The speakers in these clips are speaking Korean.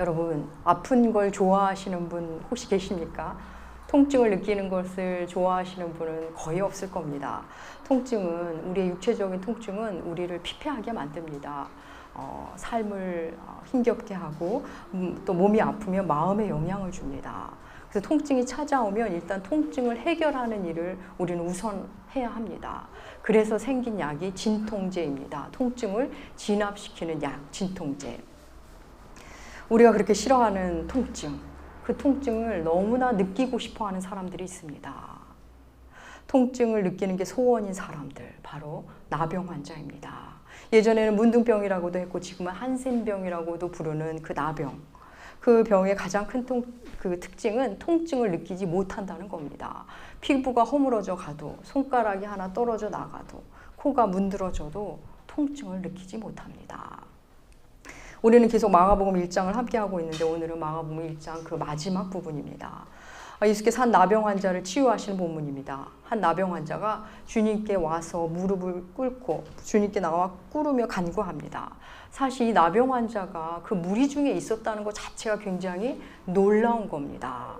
여러분, 아픈 걸 좋아하시는 분 혹시 계십니까? 통증을 느끼는 것을 좋아하시는 분은 거의 없을 겁니다. 통증은, 우리의 육체적인 통증은 우리를 피폐하게 만듭니다. 어, 삶을 어, 힘겹게 하고, 음, 또 몸이 아프면 마음에 영향을 줍니다. 그래서 통증이 찾아오면 일단 통증을 해결하는 일을 우리는 우선 해야 합니다. 그래서 생긴 약이 진통제입니다. 통증을 진압시키는 약, 진통제. 우리가 그렇게 싫어하는 통증, 그 통증을 너무나 느끼고 싶어 하는 사람들이 있습니다. 통증을 느끼는 게 소원인 사람들, 바로 나병 환자입니다. 예전에는 문둥병이라고도 했고 지금은 한센병이라고도 부르는 그 나병. 그 병의 가장 큰 통, 그 특징은 통증을 느끼지 못한다는 겁니다. 피부가 허물어져 가도, 손가락이 하나 떨어져 나가도, 코가 문드러져도 통증을 느끼지 못합니다. 우리는 계속 마가복음 1장을 함께 하고 있는데 오늘은 마가복음 1장 그 마지막 부분입니다. 아, 예수께서 한 나병 환자를 치유하시는 본문입니다. 한 나병 환자가 주님께 와서 무릎을 꿇고 주님께 나와 꿇으며 간구합니다. 사실 이 나병 환자가 그 무리 중에 있었다는 것 자체가 굉장히 놀라운 겁니다.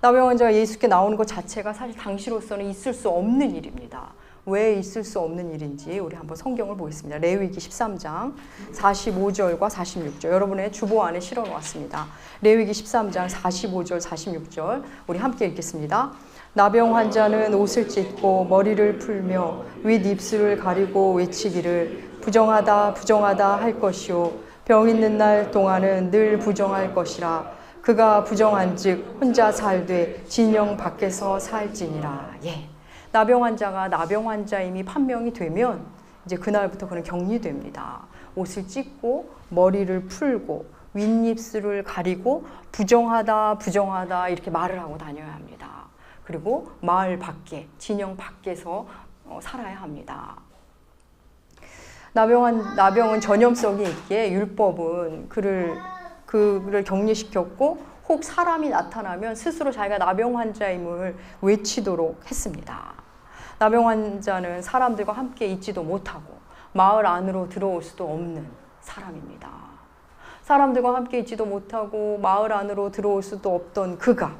나병 환자가 예수께 나오는 것 자체가 사실 당시로서는 있을 수 없는 일입니다. 왜 있을 수 없는 일인지 우리 한번 성경을 보겠습니다. 레위기 13장 45절과 46절 여러분의 주보 안에 실어 놓았습니다. 레위기 13장 45절 46절 우리 함께 읽겠습니다. 나병 환자는 옷을 찢고 머리를 풀며 윗 입술을 가리고 외치기를 부정하다 부정하다 할 것이요 병 있는 날 동안은 늘 부정할 것이라 그가 부정한즉 혼자 살되 진영 밖에서 살지니라. 예. 나병 환자가 나병 환자임이 판명이 되면 이제 그날부터 그는 격리됩니다. 옷을 찢고 머리를 풀고 윗입술을 가리고 부정하다 부정하다 이렇게 말을 하고 다녀야 합니다. 그리고 마을 밖에 진영 밖에서 어, 살아야 합니다. 나병은 나병은 전염성이 있기에 율법은 그를 그를 격리시켰고 혹 사람이 나타나면 스스로 자기가 나병 환자임을 외치도록 했습니다. 나병 환자는 사람들과 함께 있지도 못하고 마을 안으로 들어올 수도 없는 사람입니다. 사람들과 함께 있지도 못하고 마을 안으로 들어올 수도 없던 그가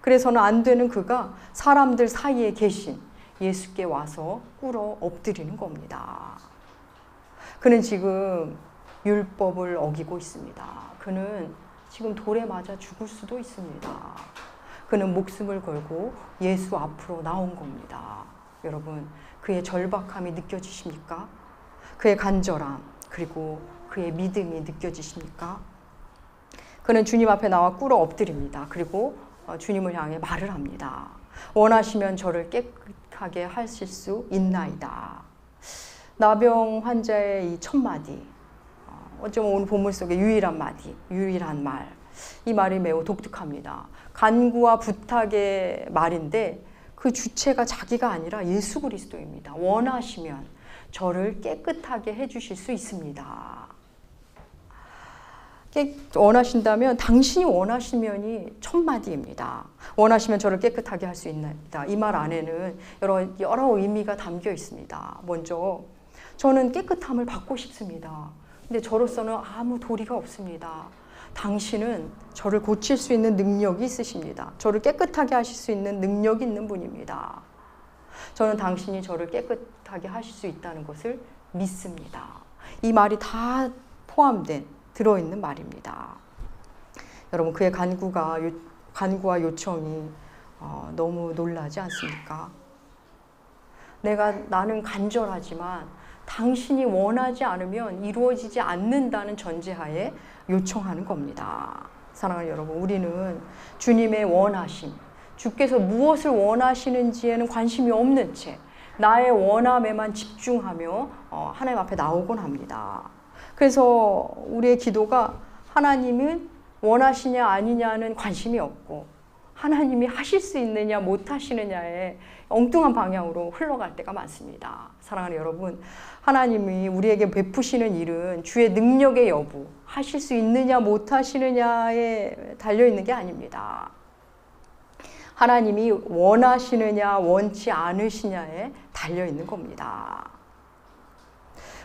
그래서는 안 되는 그가 사람들 사이에 계신 예수께 와서 꿇어 엎드리는 겁니다. 그는 지금 율법을 어기고 있습니다. 그는 지금 돌에 맞아 죽을 수도 있습니다. 그는 목숨을 걸고 예수 앞으로 나온 겁니다. 여러분, 그의 절박함이 느껴지십니까? 그의 간절함, 그리고 그의 믿음이 느껴지십니까? 그는 주님 앞에 나와 꿇어 엎드립니다. 그리고 어, 주님을 향해 말을 합니다. 원하시면 저를 깨끗하게 하실 수 있나이다. 나병 환자의 이 첫 마디, 어, 어쩌면 오늘 본문 속의 유일한 마디, 유일한 말, 이 말이 매우 독특합니다. 간구와 부탁의 말인데 그 주체가 자기가 아니라 예수 그리스도입니다. 원하시면 저를 깨끗하게 해주실 수 있습니다. 원하신다면 당신이 원하시면이 첫 마디입니다. 원하시면 저를 깨끗하게 할 수 있나이다. 이 말 안에는 여러 여러 의미가 담겨 있습니다. 먼저 저는 깨끗함을 받고 싶습니다. 근데 저로서는 아무 도리가 없습니다. 당신은 저를 고칠 수 있는 능력이 있으십니다. 저를 깨끗하게 하실 수 있는 능력이 있는 분입니다. 저는 당신이 저를 깨끗하게 하실 수 있다는 것을 믿습니다. 이 말이 다 포함된 들어있는 말입니다. 여러분 그의 간구가 간구와 요청이 어, 너무 놀라지 않습니까? 내가 나는 간절하지만 당신이 원하지 않으면 이루어지지 않는다는 전제하에 요청하는 겁니다. 사랑하는 여러분, 우리는 주님의 원하심, 주께서 무엇을 원하시는지에는 관심이 없는 채 나의 원함에만 집중하며 어, 하나님 앞에 나오곤 합니다. 그래서 우리의 기도가 하나님은 원하시냐 아니냐는 관심이 없고 하나님이 하실 수 있느냐 못 하시느냐에 엉뚱한 방향으로 흘러갈 때가 많습니다. 사랑하는 여러분, 하나님이 우리에게 베푸시는 일은 주의 능력의 여부, 하실 수 있느냐 못 하시느냐에 달려 있는 게 아닙니다. 하나님이 원하시느냐 원치 않으시냐에 달려 있는 겁니다.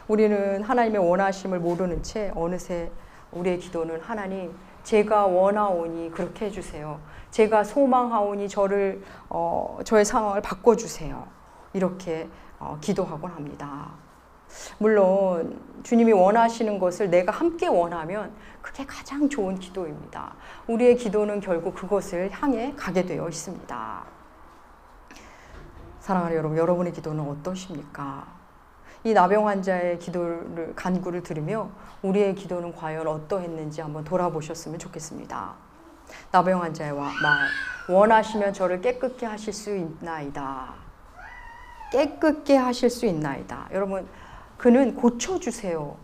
우리는 하나님의 원하심을 모르는 채 어느새 우리의 기도는 하나님 제가 원하오니 그렇게 해주세요. 제가 소망하오니 저를 어, 저의 상황을 바꿔주세요. 이렇게 어, 기도하곤 합니다. 물론 주님이 원하시는 것을 내가 함께 원하면 그게 가장 좋은 기도입니다. 우리의 기도는 결국 그것을 향해 가게 되어 있습니다. 사랑하는 여러분, 여러분의 기도는 어떠십니까? 이 나병 환자의 기도를 간구를 들으며 우리의 기도는 과연 어떠했는지 한번 돌아보셨으면 좋겠습니다. 나병 환자의 말 원하시면 저를 깨끗게 하실 수 있나이다. 깨끗게 하실 수 있나이다. 여러분 그는 고쳐주세요.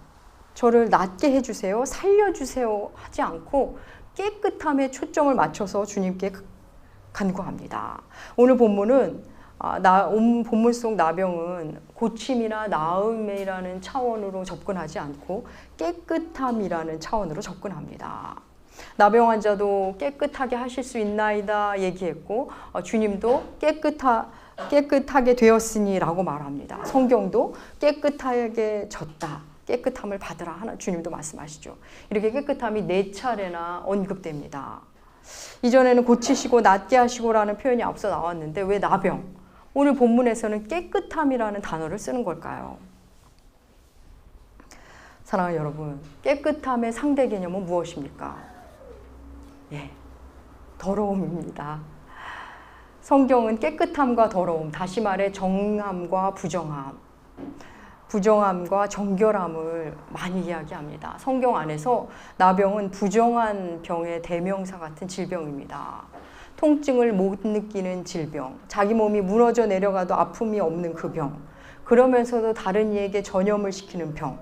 저를 낫게 해주세요. 살려주세요. 하지 않고 깨끗함에 초점을 맞춰서 주님께 간구합니다. 오늘 본문은 아, 나, 본문 속 나병은 고침이나 나음이라는 차원으로 접근하지 않고 깨끗함이라는 차원으로 접근합니다. 나병 환자도 깨끗하게 하실 수 있나이다 얘기했고 어, 주님도 깨끗하, 깨끗하게 되었으니라고 말합니다. 성경도 깨끗하게 졌다. 깨끗함을 받으라 하나 주님도 말씀하시죠. 이렇게 깨끗함이 네 차례나 언급됩니다. 이전에는 고치시고 낫게 하시고라는 표현이 앞서 나왔는데 왜 나병? 오늘 본문에서는 깨끗함이라는 단어를 쓰는 걸까요? 사랑하는 여러분, 깨끗함의 상대 개념은 무엇입니까? 예, 더러움입니다. 성경은 깨끗함과 더러움, 다시 말해 정함과 부정함, 부정함과 정결함을 많이 이야기합니다. 성경 안에서 나병은 부정한 병의 대명사 같은 질병입니다. 통증을 못 느끼는 질병, 자기 몸이 무너져 내려가도 아픔이 없는 그 병, 그러면서도 다른 이에게 전염을 시키는 병.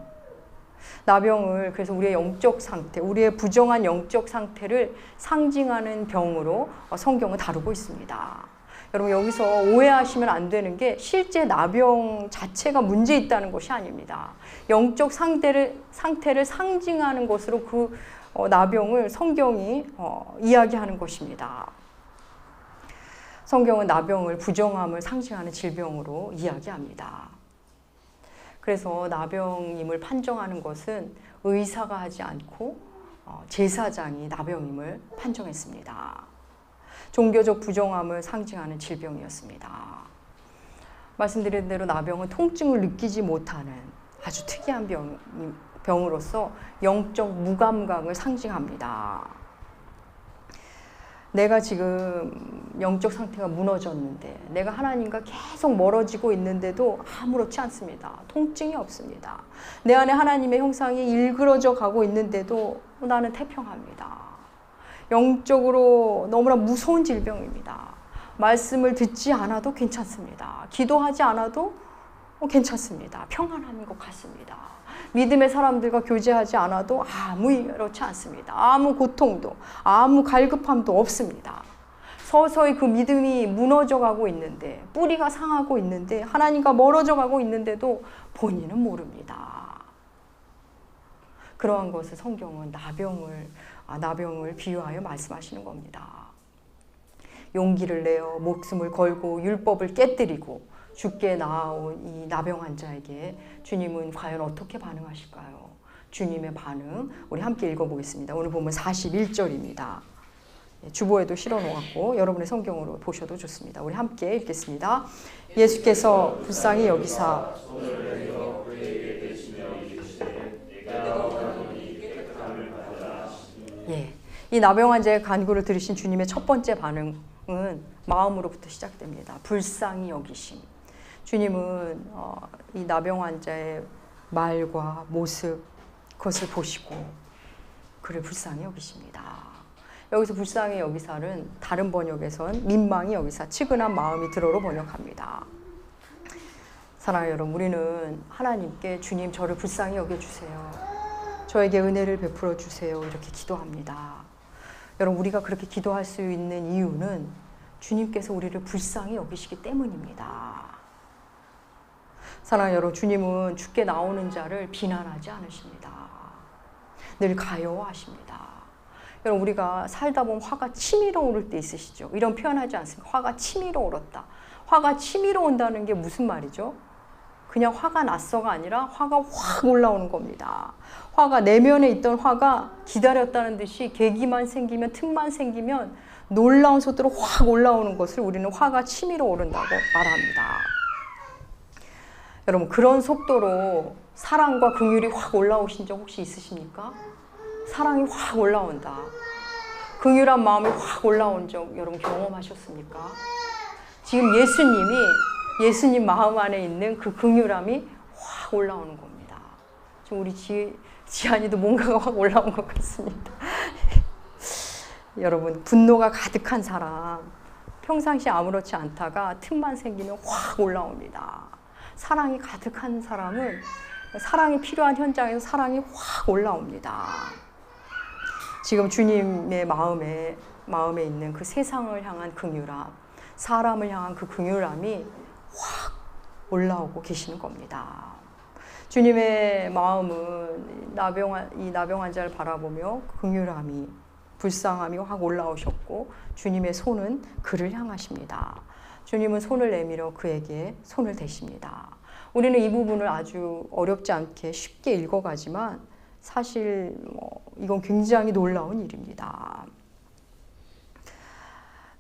나병을 그래서 우리의 영적 상태, 우리의 부정한 영적 상태를 상징하는 병으로 성경은 다루고 있습니다. 여러분 여기서 오해하시면 안 되는 게 실제 나병 자체가 문제 있다는 것이 아닙니다. 영적 상태를 상태를 상징하는 것으로 그 어, 나병을 성경이 어, 이야기하는 것입니다. 성경은 나병을 부정함을 상징하는 질병으로 이야기합니다. 그래서 나병임을 판정하는 것은 의사가 하지 않고 어, 제사장이 나병임을 판정했습니다. 종교적 부정함을 상징하는 질병이었습니다. 말씀드린 대로 나병은 통증을 느끼지 못하는 아주 특이한 병, 병으로서 영적 무감각을 상징합니다. 내가 지금 영적 상태가 무너졌는데 내가 하나님과 계속 멀어지고 있는데도 아무렇지 않습니다. 통증이 없습니다. 내 안에 하나님의 형상이 일그러져 가고 있는데도 나는 태평합니다. 영적으로 너무나 무서운 질병입니다. 말씀을 듣지 않아도 괜찮습니다. 기도하지 않아도 괜찮습니다. 평안한 것 같습니다. 믿음의 사람들과 교제하지 않아도 아무 이렇지 않습니다. 아무 고통도, 아무 갈급함도 없습니다. 서서히 그 믿음이 무너져 가고 있는데, 뿌리가 상하고 있는데, 하나님과 멀어져 가고 있는데도 본인은 모릅니다. 그러한 것을 성경은 나병을, 아, 나병을 비유하여 말씀하시는 겁니다. 용기를 내어 목숨을 걸고 율법을 깨뜨리고 죽게 나온 이 나병 환자에게 주님은 과연 어떻게 반응하실까요? 주님의 반응 우리 함께 읽어보겠습니다. 오늘 보면 41절입니다. 주보에도 실어 놓았고 여러분의 성경으로 보셔도 좋습니다. 우리 함께 읽겠습니다. 예수께서 불쌍히 여기사 예, 이 나병 환자의 간구를 들으신 주님의 첫 번째 반응은 마음으로부터 시작됩니다. 불쌍히 여기심. 주님은 어, 이 나병 환자의 말과 모습 그것을 보시고 그를 불쌍히 여기십니다. 여기서 불쌍히 여기사는 다른 번역에선 민망히 여기사 치근한 마음이 들어로 번역합니다. 사랑하는 여러분, 우리는 하나님께 주님 저를 불쌍히 여겨주세요. 저에게 은혜를 베풀어 주세요. 이렇게 기도합니다. 여러분, 우리가 그렇게 기도할 수 있는 이유는 주님께서 우리를 불쌍히 여기시기 때문입니다. 사랑하는 여러분, 주님은 죽게 나오는 자를 비난하지 않으십니다. 늘 가여워하십니다. 여러분, 우리가 살다 보면 화가 치밀어 오를 때 있으시죠? 이런 표현하지 않습니까? 화가 치밀어 오렀다. 화가 치밀어 온다는 게 무슨 말이죠? 그냥 화가 났어가 아니라 화가 확 올라오는 겁니다. 화가 내면에 있던 화가 기다렸다는 듯이 계기만 생기면 틈만 생기면 놀라운 속도로 확 올라오는 것을 우리는 화가 치밀어 오른다고 말합니다. 여러분 그런 속도로 사랑과 긍휼이 확 올라오신 적 혹시 있으십니까? 사랑이 확 올라온다. 긍휼한 마음이 확 올라온 적 여러분 경험하셨습니까? 지금 예수님이 예수님 마음 안에 있는 그 긍휼함이 확 올라오는 겁니다. 지금 우리 지, 지안이도 뭔가가 확 올라온 것 같습니다. 여러분 분노가 가득한 사람 평상시 아무렇지 않다가 틈만 생기면 확 올라옵니다. 사랑이 가득한 사람은 사랑이 필요한 현장에서 사랑이 확 올라옵니다. 지금 주님의 마음에 마음에 있는 그 세상을 향한 긍휼함, 사람을 향한 그 긍휼함이 확 올라오고 계시는 겁니다. 주님의 마음은 나병 이 나병 환자를 바라보며 긍휼함이 불쌍함이 확 올라오셨고 주님의 손은 그를 향하십니다. 주님은 손을 내밀어 그에게 손을 대십니다. 우리는 이 부분을 아주 어렵지 않게 쉽게 읽어가지만 사실 뭐 이건 굉장히 놀라운 일입니다.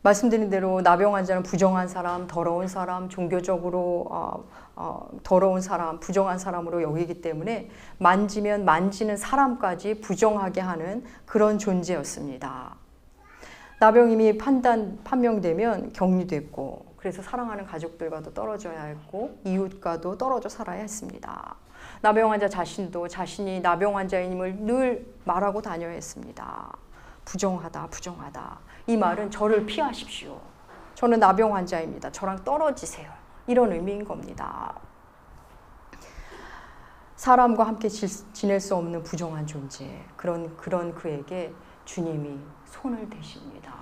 말씀드린 대로 나병 환자는 부정한 사람, 더러운 사람, 종교적으로 어, 어, 더러운 사람, 부정한 사람으로 여기기 때문에 만지면 만지는 사람까지 부정하게 하는 그런 존재였습니다. 나병임이 판단 판명되면 격리됐고 그래서 사랑하는 가족들과도 떨어져야 했고 이웃과도 떨어져 살아야 했습니다. 나병 환자 자신도 자신이 나병 환자임을 늘 말하고 다녀야 했습니다. 부정하다, 부정하다. 이 말은 저를 피하십시오. 저는 나병 환자입니다. 저랑 떨어지세요. 이런 의미인 겁니다. 사람과 함께 지 낼 수 없는 부정한 존재. 그런, 그런 그에게 주님이 손을 대십니다.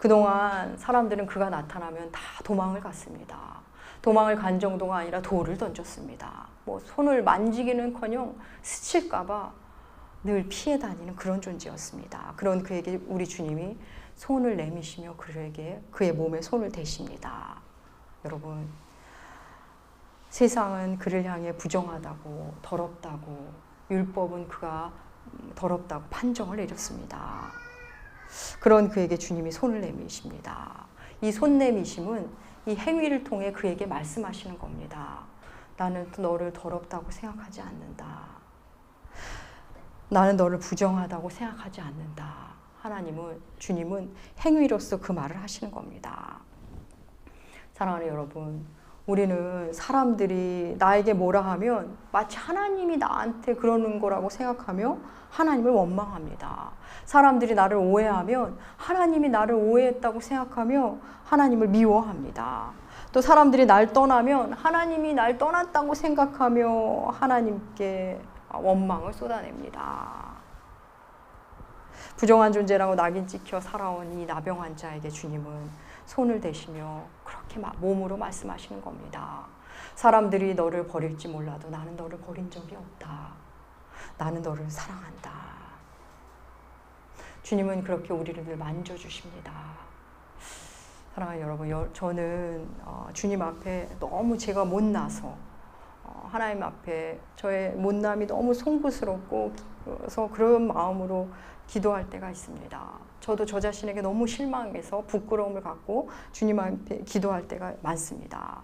그동안 사람들은 그가 나타나면 다 도망을 갔습니다. 도망을 간 정도가 아니라 돌을 던졌습니다. 뭐 손을 만지기는커녕 스칠까봐 늘 피해 다니는 그런 존재였습니다. 그런 그에게 우리 주님이 손을 내미시며 그에게 그의 몸에 손을 대십니다. 여러분, 세상은 그를 향해 부정하다고 더럽다고 율법은 그가 더럽다고 판정을 내렸습니다. 그런 그에게 주님이 손을 내미십니다. 이 손 내미심은 이 행위를 통해 그에게 말씀하시는 겁니다. 나는 너를 더럽다고 생각하지 않는다. 나는 너를 부정하다고 생각하지 않는다. 하나님은, 주님은 행위로서 그 말을 하시는 겁니다. 사랑하는 여러분, 우리는 사람들이 나에게 뭐라 하면 마치 하나님이 나한테 그러는 거라고 생각하며 하나님을 원망합니다. 사람들이 나를 오해하면 하나님이 나를 오해했다고 생각하며 하나님을 미워합니다. 또 사람들이 날 떠나면 하나님이 날 떠났다고 생각하며 하나님께 원망을 쏟아냅니다. 부정한 존재라고 낙인 찍혀 살아온 이 나병 환자에게 주님은 손을 대시며 그렇게 몸으로 말씀하시는 겁니다. 사람들이 너를 버릴지 몰라도 나는 너를 버린 적이 없다. 나는 너를 사랑한다. 주님은 그렇게 우리를 늘 만져주십니다. 사랑하는 여러분, 저는 어, 주님 앞에 너무 제가 못나서 어, 하나님 앞에 저의 못남이 너무 송구스럽고 그래서 그런 마음으로 기도할 때가 있습니다. 저도 저 자신에게 너무 실망해서 부끄러움을 갖고 주님 앞에 기도할 때가 많습니다.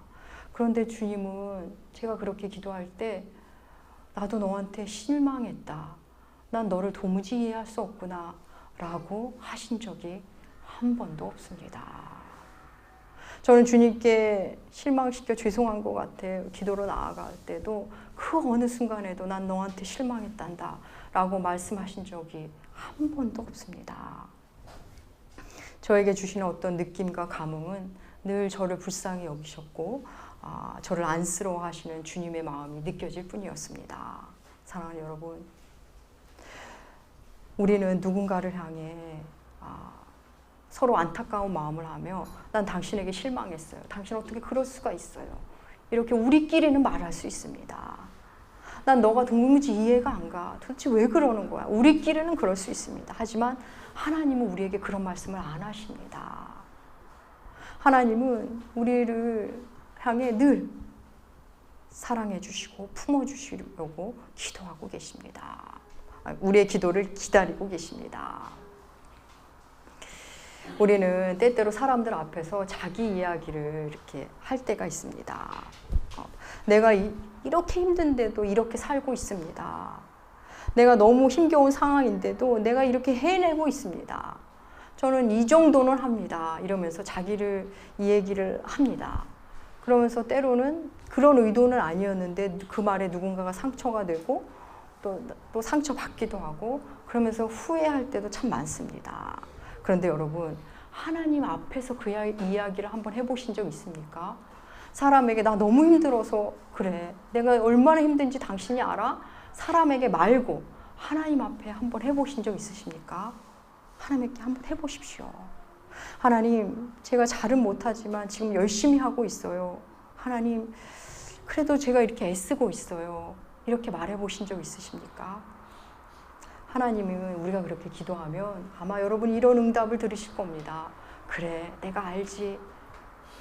그런데 주님은 제가 그렇게 기도할 때 나도 너한테 실망했다. 난 너를 도무지 이해할 수 없구나. 라고 하신 적이 한 번도 없습니다. 저는 주님께 실망시켜 죄송한 것 같아요. 기도로 나아갈 때도 그 어느 순간에도 난 너한테 실망했단다. 라고 말씀하신 적이 한 번도 없습니다. 저에게 주시는 어떤 느낌과 감흥은 늘 저를 불쌍히 여기셨고, 아, 저를 안쓰러워 하시는 주님의 마음이 느껴질 뿐이었습니다. 사랑하는 여러분, 우리는 누군가를 향해 아, 서로 안타까운 마음을 하며 난 당신에게 실망했어요. 당신 어떻게 그럴 수가 있어요. 이렇게 우리끼리는 말할 수 있습니다. 난 너가 도무지 이해가 안 가. 도대체 왜 그러는 거야? 우리끼리는 그럴 수 있습니다. 하지만 하나님은 우리에게 그런 말씀을 안 하십니다. 하나님은 우리를 향해 늘 사랑해 주시고 품어 주시려고 기도하고 계십니다. 아, 우리의 기도를 기다리고 계십니다. 우리는 때때로 사람들 앞에서 자기 이야기를 이렇게 할 때가 있습니다. 어, 내가 이, 이렇게 힘든데도 이렇게 살고 있습니다. 내가 너무 힘겨운 상황인데도 내가 이렇게 해내고 있습니다. 저는 이 정도는 합니다. 이러면서 자기를 이 얘기를 합니다. 그러면서 때로는 그런 의도는 아니었는데 그 말에 누군가가 상처가 되고 또, 또 상처 받기도 하고 그러면서 후회할 때도 참 많습니다. 그런데 여러분, 하나님 앞에서 그 이야기를 한번 해보신 적 있습니까? 사람에게 나 너무 힘들어서 그래. 내가 얼마나 힘든지 당신이 알아? 사람에게 말고 하나님 앞에 한번 해보신 적 있으십니까? 하나님께 한번 해보십시오. 하나님, 제가 잘은 못하지만 지금 열심히 하고 있어요. 하나님, 그래도 제가 이렇게 애쓰고 있어요. 이렇게 말해보신 적 있으십니까? 하나님은 우리가 그렇게 기도하면 아마 여러분 이런 응답을 들으실 겁니다. 그래, 내가 알지.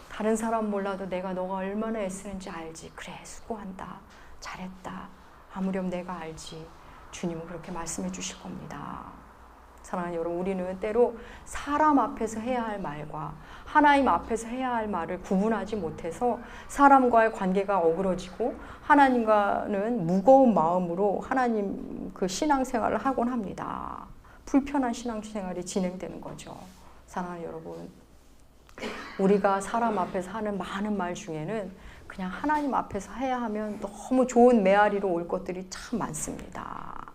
다른 사람 몰라도 내가 너가 얼마나 애쓰는지 알지. 그래, 수고한다. 잘했다. 아무렴 내가 알지. 주님은 그렇게 말씀해 주실 겁니다. 사랑하는 여러분, 우리는 때로 사람 앞에서 해야 할 말과 하나님 앞에서 해야 할 말을 구분하지 못해서 사람과의 관계가 어그러지고 하나님과는 무거운 마음으로 하나님 그 신앙생활을 하곤 합니다. 불편한 신앙생활이 진행되는 거죠. 사랑하는 여러분, 우리가 사람 앞에서 하는 많은 말 중에는 그냥 하나님 앞에서 해야 하면 너무 좋은 메아리로 올 것들이 참 많습니다.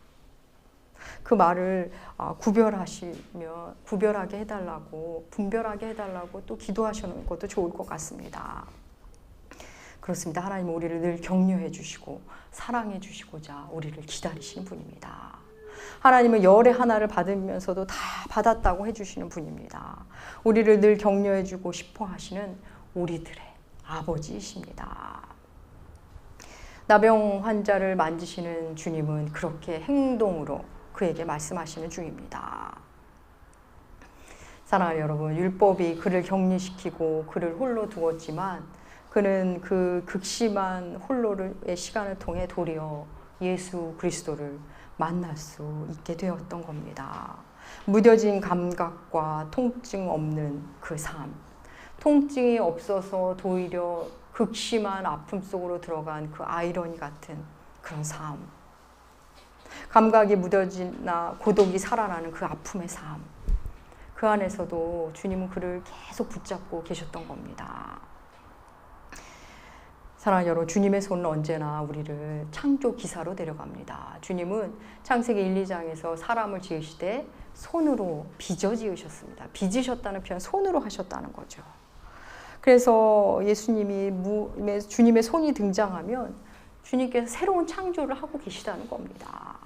그 말을 아, 구별하시며 구별하게 해달라고 분별하게 해달라고 또 기도하시는 것도 좋을 것 같습니다. 그렇습니다. 하나님 우리를 늘 격려해 주시고 사랑해 주시고자 우리를 기다리시는 분입니다. 하나님은 열의 하나를 받으면서도 다 받았다고 해주시는 분입니다. 우리를 늘 격려해 주고 싶어 하시는 우리들의 아버지이십니다. 나병 환자를 만지시는 주님은 그렇게 행동으로 그에게 말씀하시는 중입니다. 사랑하는 여러분, 율법이 그를 격리시키고 그를 홀로 두었지만 그는 그 극심한 홀로의 시간을 통해 도리어 예수 그리스도를 만날 수 있게 되었던 겁니다. 무뎌진 감각과 통증 없는 그 삶. 통증이 없어서 도리어 극심한 아픔 속으로 들어간 그 아이러니 같은 그런 삶. 감각이 무뎌지나 고독이 살아나는 그 아픔의 삶. 그 안에서도 주님은 그를 계속 붙잡고 계셨던 겁니다. 사랑하는 여러분, 주님의 손은 언제나 우리를 창조 기사로 데려갑니다. 주님은 창세기 1, 2장에서 사람을 지으시되 손으로 빚어 지으셨습니다. 빚으셨다는 표현 손으로 하셨다는 거죠. 그래서 예수님이 주님의 손이 등장하면 주님께서 새로운 창조를 하고 계시다는 겁니다.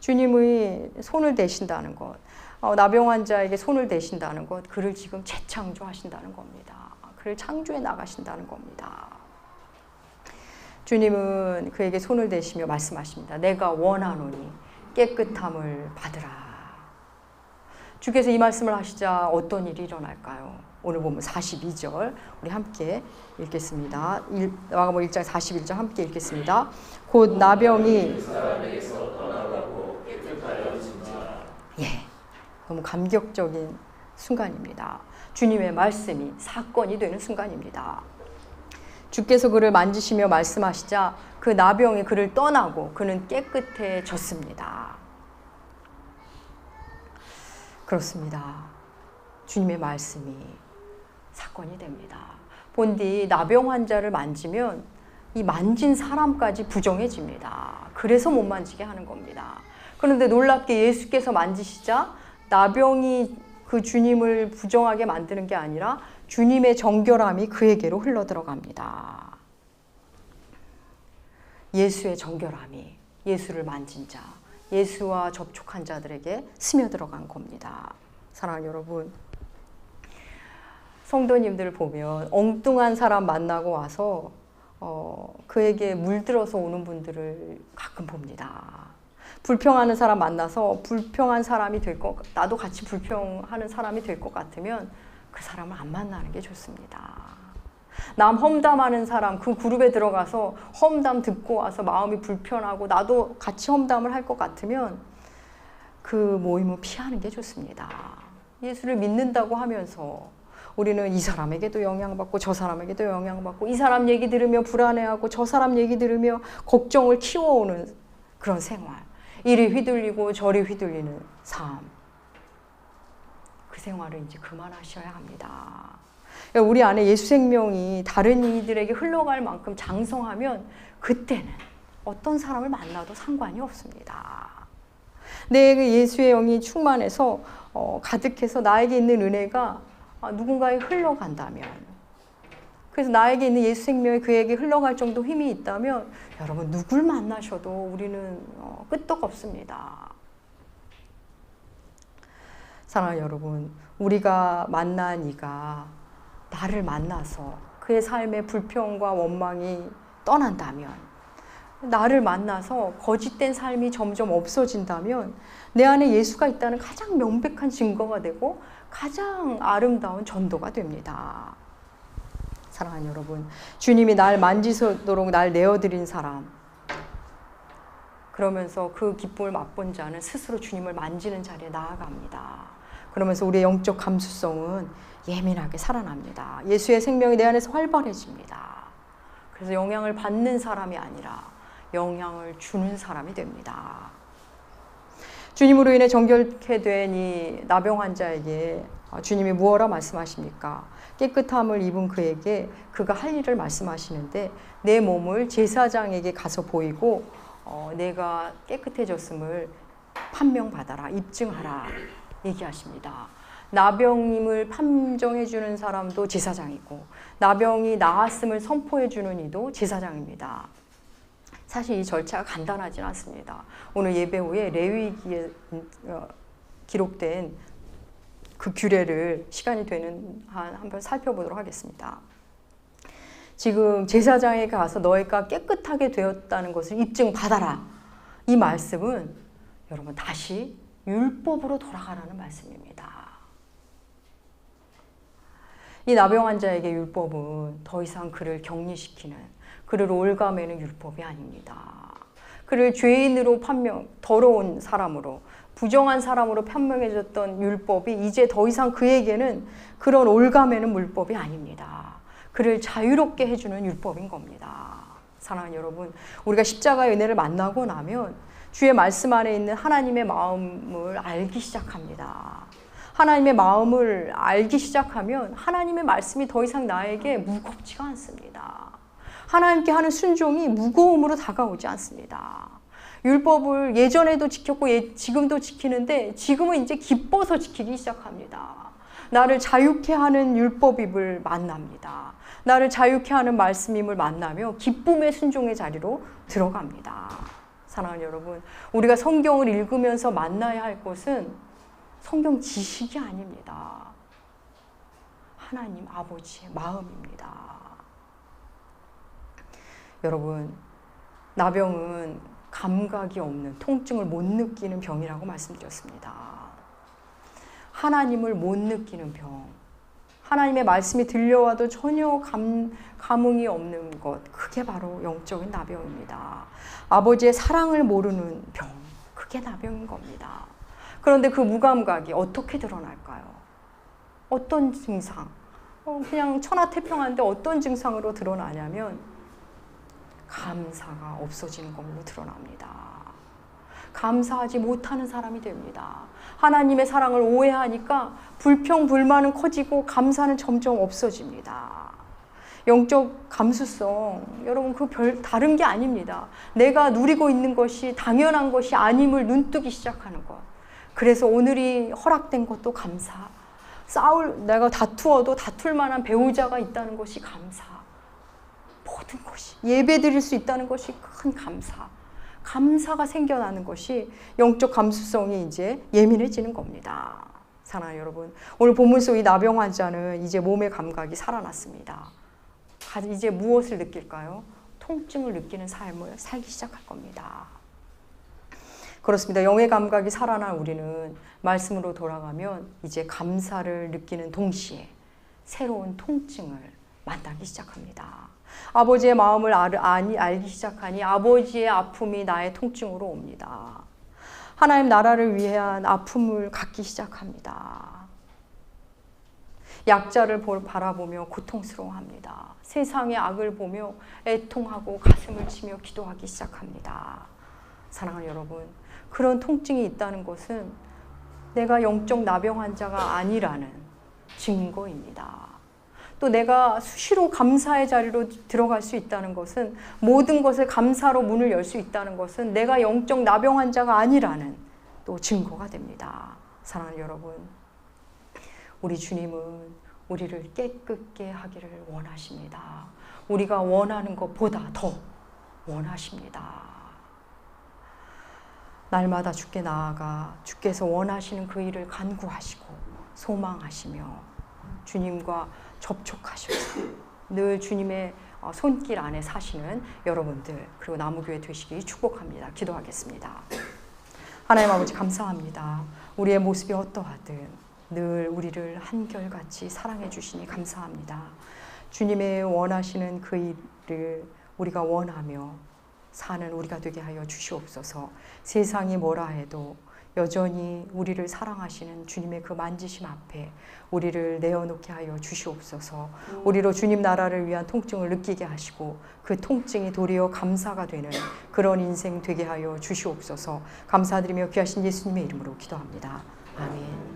주님의 손을 대신다는 것, 어, 나병 환자에게 손을 대신다는 것, 그를 지금 재창조하신다는 겁니다. 그를 창조해 나가신다는 겁니다. 주님은 그에게 손을 대시며 말씀하십니다. 내가 원하노니 깨끗함을 받으라. 주께서 이 말씀을 하시자 어떤 일이 일어날까요? 오늘 보면 42절 우리 함께 읽겠습니다. 마가복음 1장 41절 함께 읽겠습니다. 곧 나병이 예, 너무 감격적인 순간입니다. 주님의 말씀이 사건이 되는 순간입니다. 주께서 그를 만지시며 말씀하시자 그 나병이 그를 떠나고 그는 깨끗해졌습니다. 그렇습니다. 주님의 말씀이 사건이 됩니다. 본디 나병 환자를 만지면 이 만진 사람까지 부정해집니다. 그래서 못 만지게 하는 겁니다. 그런데 놀랍게 예수께서 만지시자 나병이 그 주님을 부정하게 만드는 게 아니라 주님의 정결함이 그에게로 흘러 들어갑니다. 예수의 정결함이 예수를 만진 자, 예수와 접촉한 자들에게 스며들어간 겁니다. 사랑하는 여러분, 성도님들 보면 엉뚱한 사람 만나고 와서 어, 그에게 물들어서 오는 분들을 가끔 봅니다. 불평하는 사람 만나서 불평한 사람이 될 것, 나도 같이 불평하는 사람이 될 것 같으면 그 사람을 안 만나는 게 좋습니다. 남 험담하는 사람 그 그룹에 들어가서 험담 듣고 와서 마음이 불편하고 나도 같이 험담을 할 것 같으면 그 모임을 피하는 게 좋습니다. 예수를 믿는다고 하면서 우리는 이 사람에게도 영향받고 저 사람에게도 영향받고 이 사람 얘기 들으며 불안해하고 저 사람 얘기 들으며 걱정을 키워오는 그런 생활. 이리 휘둘리고 저리 휘둘리는 삶. 그 생활을 이제 그만하셔야 합니다. 우리 안에 예수 생명이 다른 이들에게 흘러갈 만큼 장성하면 그때는 어떤 사람을 만나도 상관이 없습니다. 내 예수의 영이 충만해서 어, 가득해서 나에게 있는 은혜가 아, 누군가에 흘러간다면 그래서 나에게 있는 예수 생명이 그에게 흘러갈 정도 힘이 있다면 여러분 누굴 만나셔도 우리는 어, 끄떡 없습니다. 사랑하는 여러분, 우리가 만난 이가 나를 만나서 그의 삶의 불평과 원망이 떠난다면 나를 만나서 거짓된 삶이 점점 없어진다면 내 안에 예수가 있다는 가장 명백한 증거가 되고 가장 아름다운 전도가 됩니다. 사랑하는 여러분, 주님이 날 만지도록 날 내어드린 사람, 그러면서 그 기쁨을 맛본 자는 스스로 주님을 만지는 자리에 나아갑니다. 그러면서 우리의 영적 감수성은 예민하게 살아납니다. 예수의 생명이 내 안에서 활발해집니다. 그래서 영향을 받는 사람이 아니라 영향을 주는 사람이 됩니다. 주님으로 인해 정결케 된 이 나병 환자에게 주님이 무엇라 말씀하십니까? 깨끗함을 입은 그에게 그가 할 일을 말씀하시는데 내 몸을 제사장에게 가서 보이고 어, 내가 깨끗해졌음을 판명받아라 입증하라 얘기하십니다. 나병임을 판정해 주는 사람도 제사장이고 나병이 나았음을 선포해 주는 이도 제사장입니다. 사실 이 절차가 간단하진 않습니다. 오늘 예배 후에 레위기에 어, 기록된 그 규례를 시간이 되는 한 한번 살펴보도록 하겠습니다. 지금 제사장에 가서 너희가 깨끗하게 되었다는 것을 입증받아라. 이 말씀은 여러분 다시 율법으로 돌아가라는 말씀입니다. 이 나병 환자에게 율법은 더 이상 그를 격리시키는 그를 올가매는 율법이 아닙니다. 그를 죄인으로 판명, 더러운 사람으로 부정한 사람으로 판명해졌던 율법이 이제 더 이상 그에게는 그런 올가매는 율법이 아닙니다. 그를 자유롭게 해주는 율법인 겁니다. 사랑하는 여러분, 우리가 십자가의 은혜를 만나고 나면 주의 말씀 안에 있는 하나님의 마음을 알기 시작합니다. 하나님의 마음을 알기 시작하면 하나님의 말씀이 더 이상 나에게 무겁지가 않습니다. 하나님께 하는 순종이 무거움으로 다가오지 않습니다. 율법을 예전에도 지켰고 예, 지금도 지키는데 지금은 이제 기뻐서 지키기 시작합니다. 나를 자유케 하는 율법임을 만납니다. 나를 자유케 하는 말씀임을 만나며 기쁨의 순종의 자리로 들어갑니다. 사랑하는 여러분, 우리가 성경을 읽으면서 만나야 할 것은 성경 지식이 아닙니다. 하나님 아버지의 마음입니다. 여러분, 나병은 감각이 없는 통증을 못 느끼는 병이라고 말씀드렸습니다. 하나님을 못 느끼는 병. 하나님의 말씀이 들려와도 전혀 감, 감흥이 없는 것. 그게 바로 영적인 나병입니다. 아버지의 사랑을 모르는 병. 그게 나병인 겁니다. 그런데 그 무감각이 어떻게 드러날까요? 어떤 증상? 어, 그냥 천하태평한데 어떤 증상으로 드러나냐면 감사가 없어지는 걸로 드러납니다. 감사하지 못하는 사람이 됩니다. 하나님의 사랑을 오해하니까 불평, 불만은 커지고 감사는 점점 없어집니다. 영적 감수성, 여러분 그 별 다른 게 아닙니다. 내가 누리고 있는 것이 당연한 것이 아님을 눈뜨기 시작하는 것. 그래서 오늘이 허락된 것도 감사. 싸울, 내가 다투어도 다툴 만한 배우자가 있다는 것이 감사. 모든 것이. 예배 드릴 수 있다는 것이 큰 감사. 감사가 생겨나는 것이 영적 감수성이 이제 예민해지는 겁니다. 사랑하는 여러분. 오늘 본문 속 이 나병 환자는 이제 몸의 감각이 살아났습니다. 이제 무엇을 느낄까요? 통증을 느끼는 삶을 살기 시작할 겁니다. 그렇습니다. 영의 감각이 살아난 우리는 말씀으로 돌아가면 이제 감사를 느끼는 동시에 새로운 통증을 만나기 시작합니다. 아버지의 마음을 알, 알기 시작하니 아버지의 아픔이 나의 통증으로 옵니다. 하나님 나라를 위한 아픔을 갖기 시작합니다. 약자를 바라보며 고통스러워합니다. 세상의 악을 보며 애통하고 가슴을 치며 기도하기 시작합니다. 사랑하는 여러분, 그런 통증이 있다는 것은 내가 영적 나병 환자가 아니라는 증거입니다. 또 내가 수시로 감사의 자리로 들어갈 수 있다는 것은 모든 것을 감사로 문을 열 수 있다는 것은 내가 영적 나병 환자가 아니라는 또 증거가 됩니다. 사랑하는 여러분, 우리 주님은 우리를 깨끗게 하기를 원하십니다. 우리가 원하는 것보다 더 원하십니다. 날마다 주께 나아가 주께서 원하시는 그 일을 간구하시고 소망하시며 주님과 접촉하셔서 늘 주님의 어, 손길 안에 사시는 여러분들 그리고 나무교회 되시기 축복합니다. 기도하겠습니다. 하나님 아버지 감사합니다. 우리의 모습이 어떠하든 늘 우리를 한결같이 사랑해 주시니 감사합니다. 주님의 원하시는 그 일을 우리가 원하며 사는 우리가 되게 하여 주시옵소서. 세상이 뭐라 해도 여전히 우리를 사랑하시는 주님의 그 만지심 앞에 우리를 내어놓게 하여 주시옵소서. 우리로 주님 나라를 위한 통증을 느끼게 하시고 그 통증이 도리어 감사가 되는 그런 인생 되게 하여 주시옵소서. 감사드리며 귀하신 예수님의 이름으로 기도합니다. 아멘.